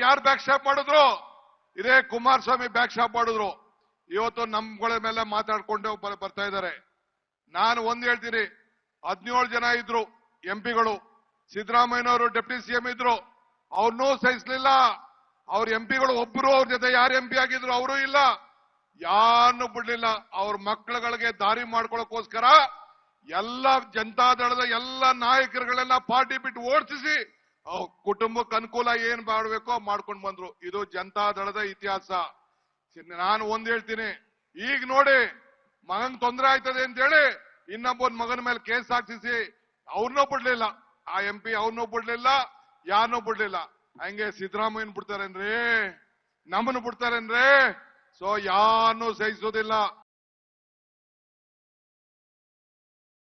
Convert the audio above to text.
ಯಾರು back stop ಮಾಡಿದ್ರು? ಇದೇ ಕುಮಾರಸ್ವಾಮಿ ಬ್ಯಾಕ್ ಸ್ಟಾಪ್ ಮಾಡಿದ್ರು. ಇವತ್ತು ನಮ್ಗಳ ಮೇಲೆ ಮಾತಾಡ್ಕೊಂಡು ಬರ್ತಾ ಇದ್ದಾರೆ. ನಾನು ಒಂದ್ ಹೇಳ್ತೀನಿ. ಹದಿನೇಳು ಜನ ಇದ್ರು ಎಂಪಿಗಳು ಸಿದ್ದರಾಮಯ್ಯನವರು ಡೆಪ್ಟಿ ಸಿಎಂ ಇದ್ರು. ಅವ್ರನ್ನೂ ಸಹಿಸ್ಲಿಲ್ಲ. ಅವ್ರ ಎಂಪಿಗಳು ಒಬ್ರು ಅವ್ರ ಜೊತೆ ಯಾರು ಎಂಪಿ ಆಗಿದ್ರು ಅವರು ಇಲ್ಲ. ಯಾರನ್ನು ಬಿಡ್ಲಿಲ್ಲ. ಅವ್ರ ಮಕ್ಕಳುಗಳಿಗೆ ದಾರಿ ಮಾಡ್ಕೊಳಕೋಸ್ಕರ ಎಲ್ಲ ಜನತಾದಳದ ಎಲ್ಲ ನಾಯಕರುಗಳೆಲ್ಲ ಪಾರ್ಟಿ ಬಿಟ್ಟು ಓಡಿಸಿ ಕುಟುಂಬಕ್ಕೆ ಅನುಕೂಲ ಏನ್ ಮಾಡ್ಬೇಕೋ ಮಾಡ್ಕೊಂಡು ಬಂದ್ರು. ಇದು ಜನತಾ ದಳದ ಇತಿಹಾಸ ನಾನು ಒಂದ್ ಹೇಳ್ತೀನಿ. ಈಗ ನೋಡಿ ಮಗನ್ ತೊಂದರೆ ಆಯ್ತದೆ ಅಂತ ಹೇಳಿ ಇನ್ನೊಬ್ಬನ್ ಮಗನ ಮೇಲೆ ಕೇಸ್ ಹಾಕ್ಸಿಸಿ ಅವ್ರನ್ನೂ ಬಿಡ್ಲಿಲ್ಲ. ಆ ಎಂ ಪಿ ಅವ್ರನ್ನೂ ಬಿಡ್ಲಿಲ್ಲ ಯಾರನ್ನೂ ಬಿಡ್ಲಿಲ್ಲ. ಹಂಗೆ ಸಿದ್ದರಾಮಯ್ಯನ್ ಬಿಡ್ತಾರೇನ್ರಿ? ನಮ್ಮನ್ನು ಬಿಡ್ತಾರೇನ್ರಿ? ಸೊ ಯಾರನ್ನೂ ಸಹಿಸೋದಿಲ್ಲ.